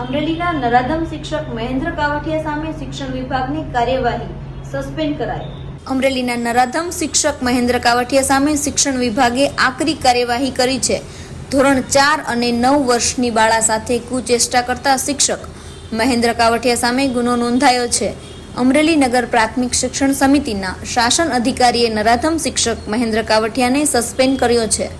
અમરેલીના નરાધમ શિક્ષક મહેન્દ્ર કાવઠિયા સામે શિક્ષણ વિભાગની કાર્યવાહી સસ્પેન્ડ કરાઈ. અમરેલીના નરાધમ શિક્ષક મહેન્દ્ર કાવઠિયા સામે શિક્ષણ વિભાગે આકરી કાર્યવાહી કરી છે. ધોરણ ચાર અને નવ વર્ષની બાળા સાથે કુચેષ્ટા કરતા શિક્ષક મહેન્દ્ર કાવઠિયા સામે ગુનો નોંધાયો છે. અમરેલી નગર પ્રાથમિક શિક્ષણ સમિતિના શાસન અધિકારીએ નરાધમ શિક્ષક મહેન્દ્ર કાવઠિયાને સસ્પેન્ડ કર્યો છે.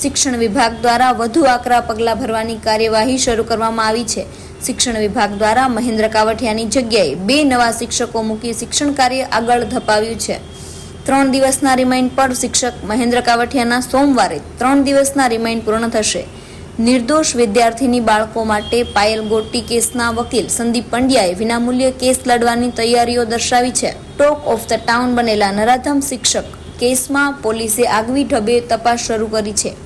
શિક્ષણ વિભાગ દ્વારા વધુ આકરા પગલાં ભરવાની કાર્યવાહી શરૂ કરવામાં આવી છે. શિક્ષણ વિભાગ દ્વારા મહેન્દ્ર કાવઠિયાની જગ્યાએ બે નવા શિક્ષકો મૂકી શિક્ષણ કાર્ય આગળ ધપાવ્યું છે. ત્રણ દિવસના રિમાઇન્ડ પર શિક્ષક મહેન્દ્ર કાવઠિયાના સોમવારે ત્રણ દિવસના રિમાઇન્ડ પૂર્ણ થશે. નિર્દોષ વિદ્યાર્થીની બાળકો માટે પાયલ ગોટી કેસના વકીલ સંદીપ પંડ્યાએ વિનામૂલ્યે કેસ લડવાની તૈયારીઓ દર્શાવી છે. ટોક ઓફ ધ ટાઉન બનેલા નરાધમ શિક્ષક કેસમાં પોલીસે આગવી ઢબે તપાસ શરૂ કરી છે.